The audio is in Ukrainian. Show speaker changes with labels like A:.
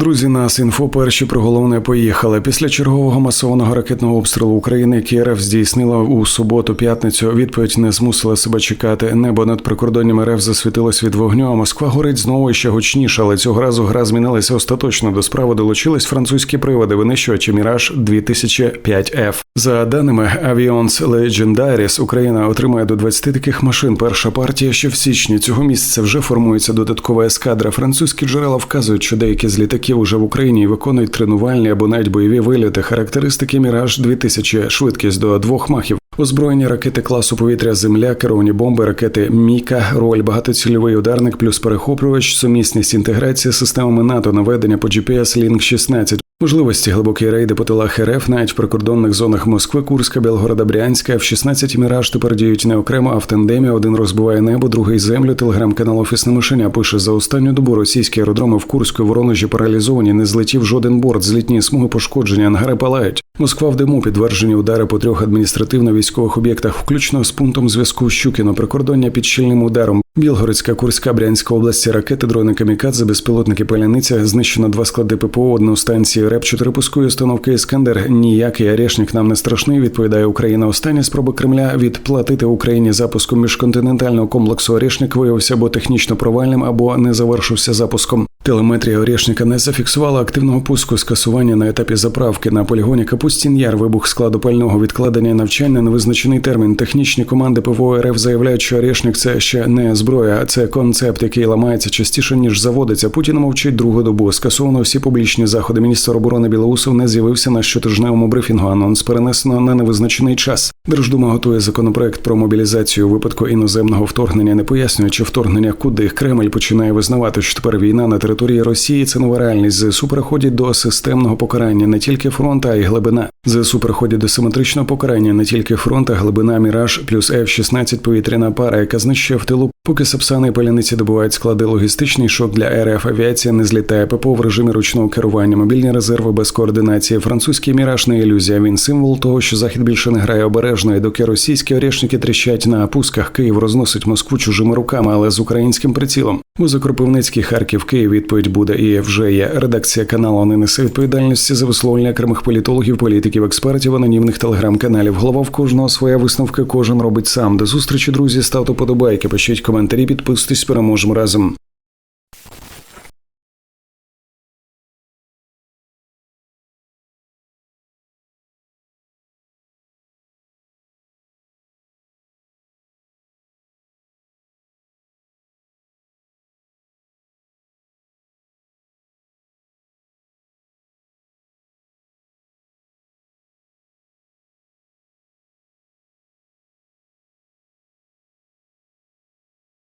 A: Друзі, нас інфо перші про головне поїхали. Після чергового масованого ракетного обстрілу України, який здійснила у суботу-п'ятницю. Відповідь не змусила себе чекати. Небо над прикордонням РФ засвітилось від вогню. А Москва горить знову ще гучніше, але цього разу гра змінилася остаточно. До справи долучились французькі приводи винищувачі Міраж 2005 f За даними Avions Legendaris, Україна отримає до 20 таких машин. Перша партія ще в січні цього місяця вже формується додаткова ескадра. Французькі джерела вказують, що деякі з літаків уже в Україні виконують тренувальні або навіть бойові виліти. Характеристики Міраж 2000 швидкість до двох махів. Озброєні ракети класу повітря Земля, керовані бомби, ракети Міка, роль, багатоцільовий ударник, плюс перехоплювач, сумісність інтеграції з системами НАТО, наведення по GPS Link 16 Можливості глибокі рейди по тилах РФ навіть в прикордонних зонах Москви, Курська, Білгорода, Брянська. В 16 міраж тепер діють не окремо, а в тандемі. Один розбиває небо, другий землю. Телеграм-канал Офісне мишеня пише за останню добу російські аеродроми в Курську, Воронежі паралізовані. Не злетів жоден борт. Злітні смуги пошкоджені, ангари палають. Москва в диму підтверджені удари по трьох адміністративно-військових об'єктах, включно з пунктом зв'язку Щукіно, прикордоння під щільним ударом. Білгородська, Курська, Брянська області, ракети, дрони камікадзе, безпілотники Паляниця, знищено два склади ППО, одну станцію РЕП, 4 пускові установки Іскандер. Ніякий орешник нам не страшний. Відповідає Україна. Остання спроба Кремля відплатити Україні запуску міжконтинентального комплексу Орешник виявився або технічно провальним, або не завершився запуском. Телеметрія Орешника не зафіксувала активного пуску скасування на етапі заправки на полігоні Капустін Яр, вибух складу пального відкладення навчання на визначений термін. Технічні команди ПВО РФ заявляють, що Орешник – це ще не зброя, а це концепт, який ламається частіше ніж заводиться. Путін мовчить другу добу. Скасовано всі публічні заходи. Міністр оборони Білоусов не з'явився на щотижневому брифінгу. Анонс перенесено на невизначений час. Держдума готує законопроект про мобілізацію у випадку іноземного вторгнення, не пояснюючи вторгнення, куди Кремль починає визнавати, що тепер війна на території Росії це нова реальність. ЗСУ переходять до системного покарання не тільки фронт, а й глибина. ЗСУ переходять до симетричного покарання не тільки фронт, а глибина Міраж плюс F-16 повітряна пара, яка знищує в тилу. Поки Сапсани і паляниці добувають склади логістичний шок для РФ авіація не злітає ППО в режимі ручного керування, мобільні резерви без координації. Французький міраж не ілюзія. Він символ того, що захід більше не грає обережно, і доки російські орешники тріщать на пусках, Київ розносить Москву чужими руками, але з українським прицілом. Кропивницький, Харків, Київ. Відповідь буде і вже є. Редакція каналу не несе відповідальності за висловлення окремих політологів, політиків, експертів, анонімних телеграм-каналів. Голова в кожного своя висновка, кожен робить сам. До зустрічі, друзі, ставте подобайки, пишіть коментарі, підписуйтесь, переможемо разом.